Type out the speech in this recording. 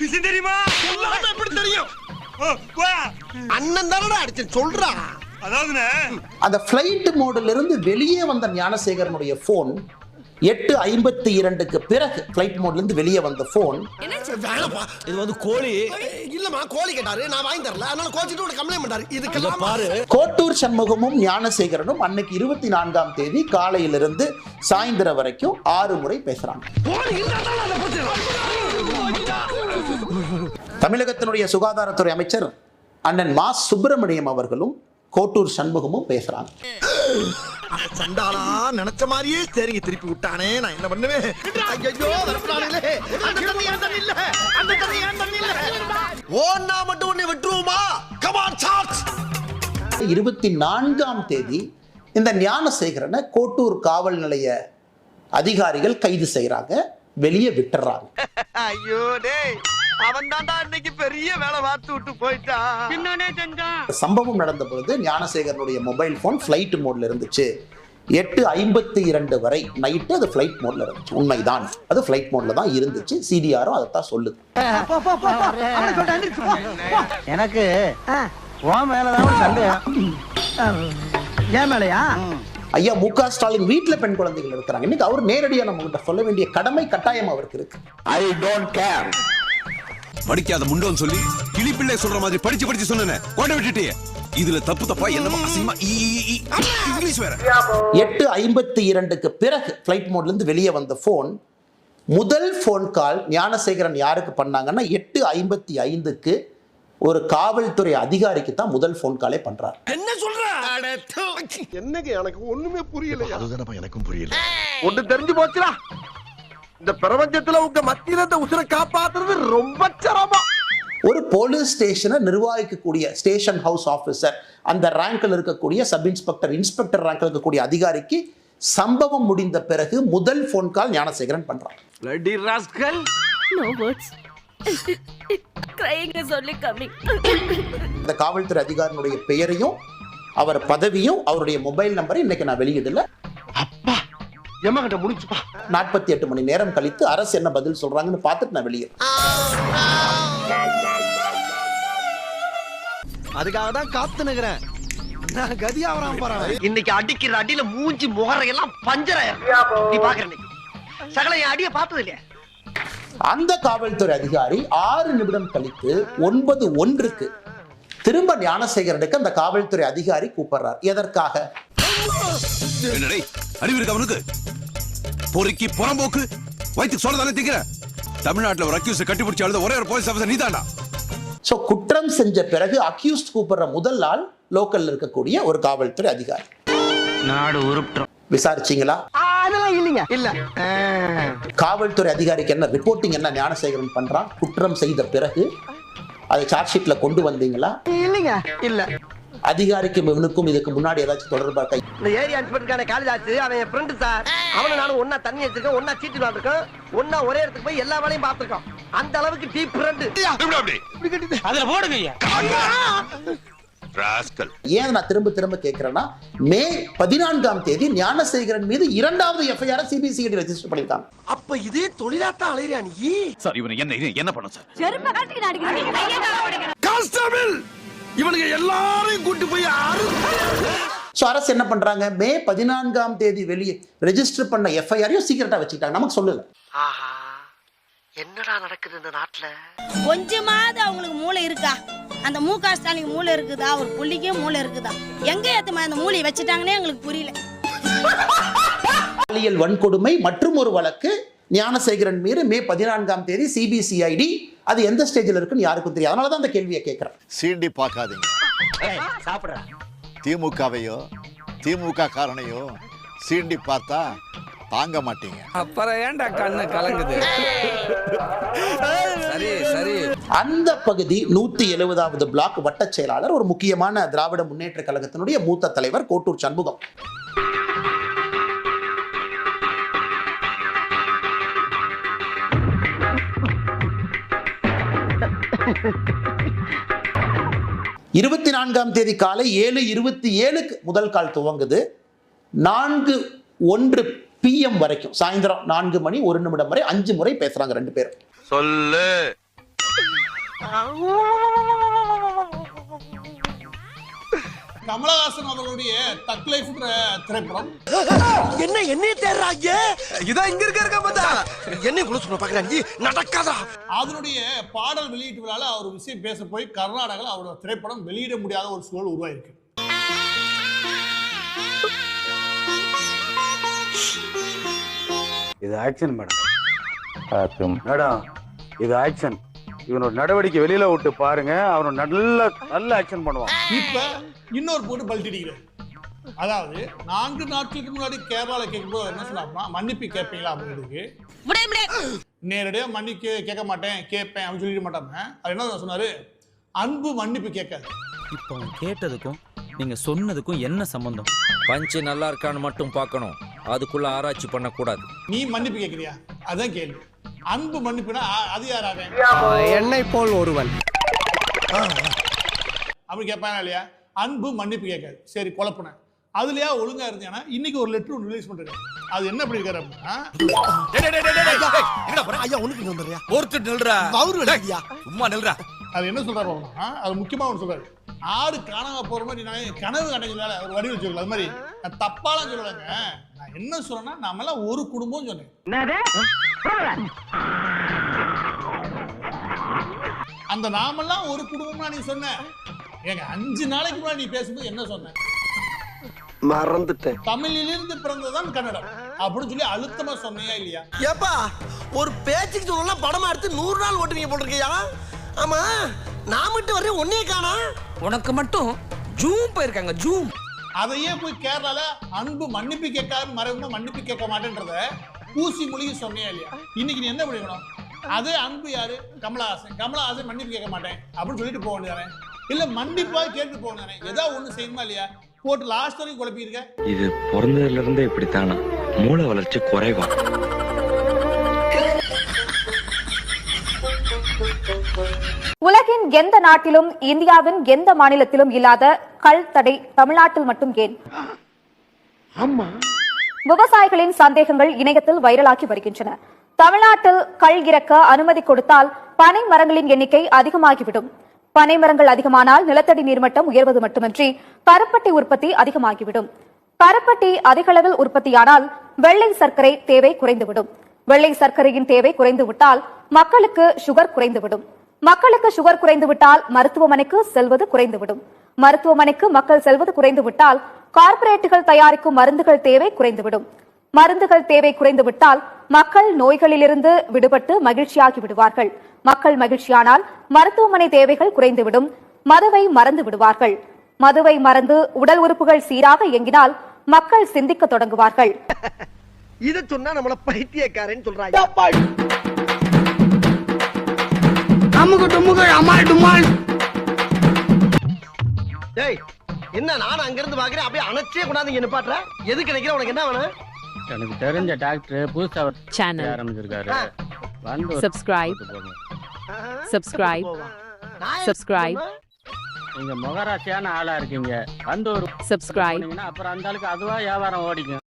விஷயம் தெரியுமா? எல்லாமே எப்படி தெரியும். அண்ணன் தானடா அடிச்சேன் சொல்றா. அதாவதுண்ணே. அந்த ஃப்ளைட் மோடில் இருந்து வெளியே வந்த ஞானசேகரனுடைய ஃபோன் எட்டு ஐம்பத்தி இரண்டுக்கு பிறகு ஃப்ளைட் மோட்ல இருந்து வெளியே வந்த ஃபோன் வேணப்பா இது வந்து கோழி. இல்லம்மா கோழி கேட்டாரு. நான் வாங்கி தரல. அதனால கோச்சிட்டு ஒரு கம்ப்ளைண்ட் பண்ணாரு இதுக்கெல்லாம்? பாரு. கோட்டூர் சண்முகமும் ஞானசேகரனும் அன்னைக்கு இருபத்தி நான்காம் தேதி காலையிலிருந்து சாயந்தரம் வரைக்கும் ஆறு முறை பேசுறாங்க. தமிழகத்தினுடைய சுகாதாரத்துறை அமைச்சர் அண்ணன் மா சுப்பிரமணியம் அவர்களும் கோட்டூர் சண்முகமும் பேசுறாங்க. சண்டாளா நினைச்ச மாதிரியே சரிங்க திருப்பி விட்டானே நான் என்ன பண்ணுவேன்? ஐயோ வரப்படானே அந்த தண்ணி அந்த தண்ணி இல்ல. அந்த தண்ணி அந்த தண்ணி இல்ல. ஓன்னா மட்டும் உன்னை விட்டுருவோமா? கமான் சார்ஜ் இருபத்தி நான்காம் தேதி இந்த ஞானசேகரனை கோட்டூர் காவல் நிலைய அதிகாரிகள் கைது செய்றாங்க வெளியே விட்டுறாங்க. ஐயோ டேய். அவன் தான்டா இன்னைக்கு பெரிய வேலை பார்த்து விட்டு போயிட்டான். சம்பவம் நடந்த பொழுது ஞானசேகரனுடைய மொபைல் ஃபோன் ஃப்ளைட் மோட்ல இருந்துச்சு. எட்டு ஐம்பத்தி இரண்டு வரை நைட்டு அது ஃப்ளைட் மோட்ல இருந்துச்சு. உண்மைதான். அது ஃப்ளைட் மோட்ல தான் இருந்துச்சு. சிடிஆரும் அதைத்தான் சொல்லுது. எனக்கு ஐயா மு க. ஸ்டாலின் வீட்டுல பெண் குழந்தைகள் இருக்கிறாங்க. இன்னைக்கு அவர் நேரடியா நம்ம கிட்ட சொல்ல வேண்டிய கடமை கட்டாயம் அவருக்கு இருக்கு. ஐ டோன்ட் கேர் படிக்காத முண்டோன்னு சொல்லி கிளிப்பிள்ளை சொல்ற மாதிரி படிச்சு படிச்சு சொன்னேன். கொண்ட விட்டுட்டே இதுல தப்பு தப்பா என்னமா அசிங்கமா இங்கிலீஷ் வேற. எட்டு ஐம்பத்தி இரண்டுக்கு பிறகு ஃப்ளைட் மோட்ல இருந்து வெளியே வந்த ஃபோன் முதல் ஃபோன் கால் ஞானசேகரன் யாருக்கு பண்ணாங்கன்னா எட்டு ஐம்பத்தி ஐந்துக்கு ஒரு காவல்துறை அதிகாரிக்கு தான் முதல் ஃபோன் காலே பண்றாரு. என்ன சொல்ற? என்னங்க எனக்கு ஒண்ணுமே புரியல அதுதானப்பா எனக்கும் புரியல. ஒண்ணு தெரிஞ்சு போச்சுடா. இந்த பிரபஞ்சத்துல உங்க மத்தியில இந்த உசுரை காப்பாத்துறது ரொம்ப சிரமம். ஒரு போலீஸ் ஸ்டேஷனை நிர்வகிக்கக்கூடிய ஸ்டேஷன் ஹவுஸ் ஆஃபீஸர் அந்த ரேங்க்ல இருக்கக்கூடிய சப் இன்ஸ்பெக்டர் இன்ஸ்பெக்டர் ரேங்க்ல இருக்கக்கூடிய அதிகாரிக்கு சம்பவம் முடிந்த பிறகு முதல் ஃபோன் கால் ஞானசேகரன் பண்றான். இந்த காவல்துறை அதிகாரினுடைய பெயரையும் அவர் பதவியும் அவருடைய மொபைல் நம்பரை இன்னைக்கு நான் வெளியிடல. எம்மா கிட்ட முடிச்சுப்பா நாற்பத்தி எட்டு மணி நேரம் கழித்து அரசு என்ன பதில் சொல்றாங்கன்னு பார்த்துட்டு நான் வெளியிடுறேன் அதுக்காக தான் காத்து நிக்கிறேன். இன்னைக்கு அடிக்கிற அடியில மூஞ்சி முகரையெல்லாம் பஞ்சராயிரும் நீ பாக்குற சகல என் அடிய பார்த்தது இல்லையா? அந்த காவல்துறை அதிகாரி ஆறு நிமிடம் கழித்து ஒன்பது ஒன்றுக்கு திரும்ப ஞானசேகரனுக்கு அந்த காவல்துறை அதிகாரி கூப்பிடுறார். எதற்காக? பொறுக்கி புறம்போக்கு. வயிற்றுக்கு சொல்ல தானே திங்கிற தமிழ்நாட்டுல ஒரு அக்யூஸ் கட்டி பிடிச்சி அழுத ஒரே ஒரு போலீஸ் ஆஃபீஸர் நீதாண்டா? ஸோ குற்றம் செஞ்ச பிறகு அக்யூஸ்ட் கூப்பிடுற முதல் ஆள் லோக்கல்ல இருக்கக்கூடிய ஒரு காவல்துறை அதிகாரி. நாடு உருப்பிட்டோம் விசாரிச்சீங்களா? அதெல்லாம் இல்லைங்க. இல்ல. காவல்துறை அதிகாரிக்கு என்ன ரிப்போர்ட்டிங் என்ன ஞானசேகரன் பண்றான்? குற்றம் செய்த பிறகு அதை சார்ஜ் ஷீட்ல கொண்டு வந்தீங்களா? இல்லைங்க. இல்ல. அதிகாரிக்கும் இவனுக்கும் இதுக்கு முன்னாடி ஏதாச்சும் தொடர்பா கை இந்த ஏரியா இன்ஸ்பெக்டருக்கான காளிதாஸ் அவன் என் ஃப்ரெண்டு சார் அவனும் நானும் ஒன்னா தண்ணி எடுத்துருக்கோம் ஒன்னா சீட்டு விளாண்டுருக்கோம் ஒன்னா ஒரே இடத்துக்கு போய் எல்லா வேலையும் பார்த்திருக்கோம். அந்த அளவுக்கு டீப் ஃப்ரெண்டு அதுல போடுங்க ராஸ்கல். ஏன் நான் திரும்ப திரும்ப கேட்கிறேன்னா மே பதினான்காம் தேதி ஞானசேகரன் மீது இரண்டாவது எஃப்ஐஆர் சிபிசிஐடி ரெஜிஸ்டர் பண்ணிருக்காங்க அப்ப இதே தொழிலாத்தான் அலையிறியா நீ? சார் இவனை என்ன இது என்ன பண்ணும் சார்? கான்ஸ்டபிள்! இவனுக்கு எல்லாரையும் கூட்டி போய் ஸோ அரசு என்ன பண்றாங்க? மே பதினான்காம் தேதி வெளியே ரெஜிஸ்டர் பண்ண எஃப்ஐஆரையும் சீக்கிரட்டா வச்சுக்கிட்டாங்க. நமக்கு சொல்லல. ஆஹா என்னடா நடக்குது இந்த நாட்டுல? கொஞ்சமாவது அவங்களுக்கு மூளை இருக்கா? அந்த மு க ஸ்டாலின் மூளை இருக்குதா? ஒரு புள்ளிக்கே மூளை இருக்குதா? எங்க ஏத்தமா அந்த மூளையை வச்சுட்டாங்கன்னே எங்களுக்கு புரியல. பாலியல் வன்கொடுமை மற்றும் ஒரு வழக்கு ஞானசேகரன் மீது மே பதினான்காம் தேதி சிபிசிஐடி அது எந்த ஸ்டேஜில் இருக்குன்னு யாருக்கும் தெரியாது. அதனால தான் அந்த கேள்வியை கேட்கிறேன். சீண்டி பார்க்காதீங்க. சாப்பிடுற. திமுகவையோ திமுக காரனையோ சீண்டி பார்த்தா தாங்க மாட்டீங்க. அப்புறம் ஏன்டா கண்ணு கலங்குது? சரி சரி. அந்த பகுதி நூத்தி எழுபதாவது பிளாக் வட்டச் செயலாளர் ஒரு முக்கியமான திராவிட முன்னேற்ற கழகத்தினுடைய மூத்த தலைவர் கோட்டூர் சண்முகம். இருபத்தி நான்காம் தேதி காலை ஏழு இருபத்தி ஏழுக்கு முதல் கால் துவங்குது. நான்கு ஒன்று பிஎம் வரைக்கும். சாயந்தரம் நான்கு மணி ஒரு நிமிடம் வரை அஞ்சு முறை பேசுறாங்க ரெண்டு பேரும். சொல்லு. கமலஹாசன் அவர்களுடைய தக் லைஃப் திரைப்படம். என்ன என்னைய தேடுறாங்க? இதான் இங்க இருக்க இருக்க பார்த்தா. என்ன குழு சொல்ல பாக்குறாங்க நடக்காதா? அதனுடைய பாடல் வெளியீட்டு விழால அவர் விஷயம் பேச போய் கர்நாடகாவில் அவரோட திரைப்படம் வெளியிட முடியாத ஒரு சூழல் உருவாயிருக்கு. இது ஆக்ஷன் மேடம். மேடம் இது ஆக்ஷன். இவனோட நடவடிக்கை வெளியில விட்டு பாருங்க. அவன் நல்ல நல்ல ஆக்ஷன் பண்ணுவான். இப்ப இன்னொரு போட்டு பல்ட்டிடிக்கிறார் அதாவது நான்கு நாட்களுக்கு முன்னாடி கேரளால கேட்கும்போது என்ன சொன்னாப்னா மன்னிப்பு கேட்பீங்களா அப்படிங்கிறதுக்கு நேரடியா மன்னிப்பு கேட்க மாட்டேன் கேட்பேன் அப்படின்னு சொல்லிட மாட்டாங்க. அது என்ன சொன்னாரு? அன்பு மன்னிப்பு கேட்காது. இப்போ அவன் கேட்டதுக்கும் நீங்க சொன்னதுக்கும் என்ன சம்பந்தம்? பஞ்சு நல்லா இருக்கான்னு மட்டும் பார்க்கணும். அதுக்குள்ள ஆராய்ச்சி பண்ணக்கூடாது. நீ மன்னிப்பு கேட்கறியா? அதான் கேள்வி. அன்பு மன்னிப்புனா அது யார் அவன் என்னை போல் ஒருவன். அப்படி கேட்பானா இல்லையா? அன்பு மன்னிப்பு கேட்காது. சரி குழப்பினேன் அதுலயா ஒழுங்கா இருந்தேன்னா இன்னைக்கு ஒரு லெட்டர் ஒன்று ரிலீஸ் பண்ணிருக்காரு அது என்ன பண்ணிருக்காரு அப்படின்னா ஒருத்தர் நில்றா. அவரு விளையாடியா சும்மா நில்றா. அது என்ன சொல்றாரு அது முக்கியமா ஒன்று சொல்றாரு. ஆடு காணாம போற மாதிரி நான் கனவு கண்டைங்களால ஒரு வடிவில் சொல்லல அது மாதிரி தப்பாலாம் சொல்லலைங்க. நான் என்ன சொல்றேன்னா நாம எல்லாம் ஒரு குடும்பம் சொன்னேன். அந்த நாமெல்லாம் ஒரு குடும்பம்னா நீ சொன்ன. ஏங்க அஞ்சு நாளைக்கு முன்னாடி நீ பேசும்போது என்ன சொன்ன? மறந்துட்டேன். தமிழிலிருந்து பிறந்ததுதான் கன்னடம். அப்படின்னு சொல்லி அழுத்தமா சொன்னியா இல்லையா? ஏப்பா ஒரு பேச்சுக்கு சொல்லலாம் படமா எடுத்து நூறு நாள் ஓட்டுவீங்க போட்டிருக்கியா? ஆமா நான் மட்டும் வரையும் ஒன்னே காணா உனக்கு மட்டும் ஜூம் போயிருக்காங்க ஜூம். அதையே போய் கேரளால அன்பு மன்னிப்பு கேட்காது மறைமுகமா மன்னிப்பு கேட்க மாட்டேன்றத பூசி மொழிகி சொன்னியா இல்லையா? இன்னைக்கு நீ என்ன பண்ணிக்கணும் அதே அன்பு யாரு? கமலஹாசன். கமலஹாசன் மன்னிப்பு கேட்க மாட்டேன் அப்படின்னு சொல்லிட்டு போக வேண்டியதானே? இல்ல மன்னிப்பா கேட்டு போக வேண்டியதானே? ஏதாவது ஒண்ணு செய்யணுமா இல்லையா? போட்டு லாஸ்ட் வரைக்கும் குழப்பி இருக்க? இது பிறந்ததுல இருந்தே இப்படித்தானா? மூளை வளர்ச்சி குறைவா? உலகின் எந்த நாட்டிலும் இந்தியாவின் எந்த மாநிலத்திலும் இல்லாத கள் தடை தமிழ்நாட்டில் மட்டும் ஏன்? விவசாயிகளின் சந்தேகங்கள் இணையத்தில் வைரலாகி வருகின்றன. தமிழ்நாட்டில் கள் இறக்க அனுமதி கொடுத்தால் பனை மரங்களின் எண்ணிக்கை அதிகமாகிவிடும். பனை மரங்கள் அதிகமானால் நிலத்தடி நீர்மட்டம் உயர்வது மட்டுமின்றி கருப்பட்டி உற்பத்தி அதிகமாகிவிடும். கருப்பட்டி அதிக அளவில் உற்பத்தியானால் வெள்ளை சர்க்கரை தேவை குறைந்துவிடும். வெள்ளை சர்க்கரையின் தேவை குறைந்துவிட்டால் மக்களுக்கு சுகர் குறைந்துவிடும். மக்களுக்கு சுகர் குறைந்துவிட்டால் மருத்துவமனைக்கு செல்வது குறைந்துவிடும். மருத்துவமனைக்கு மக்கள் செல்வது குறைந்துவிட்டால் கார்ப்பரேட்டுகள் தயாரிக்கும் மருந்துகள் தேவை குறைந்துவிடும். மருந்துகள் தேவை குறைந்துவிட்டால் மக்கள் நோய்களிலிருந்து விடுபட்டு மகிழ்ச்சியாகி விடுவார்கள். மக்கள் மகிழ்ச்சியானால் மருத்துவமனை தேவைகள் குறைந்துவிடும். மதுவை மறந்து விடுவார்கள். மதுவை மறந்து உடல் உறுப்புகள் சீராக இயங்கினால் மக்கள் சிந்திக்க தொடங்குவார்கள். இத சொன்னா நம்மள பைத்தியக்காரன்னு சொல்றாங்க. அமுகு டுமுகு அமால் டுமால். டேய் என்ன நானும் அங்க இருந்து பாக்குறேன் அப்படியே அணைச்சே கொண்டாந்து இங்க நிப்பாட்டுற. எதுக்கு நினைக்கிற? உனக்கு என்ன வேணும்? எனக்கு தெரிஞ்ச டாக்டர் புதுசா சேனல் ஆரம்பிச்சிருக்காரு வந்து Subscribe. Subscribe. Subscribe. நீங்க முகராசியான ஆளா இருக்கீங்க. வந்து ஒரு Subscribe. அப்புறம் அந்த ஆளுக்கு அதுவா வியாபாரம் ஓடிக்கும்.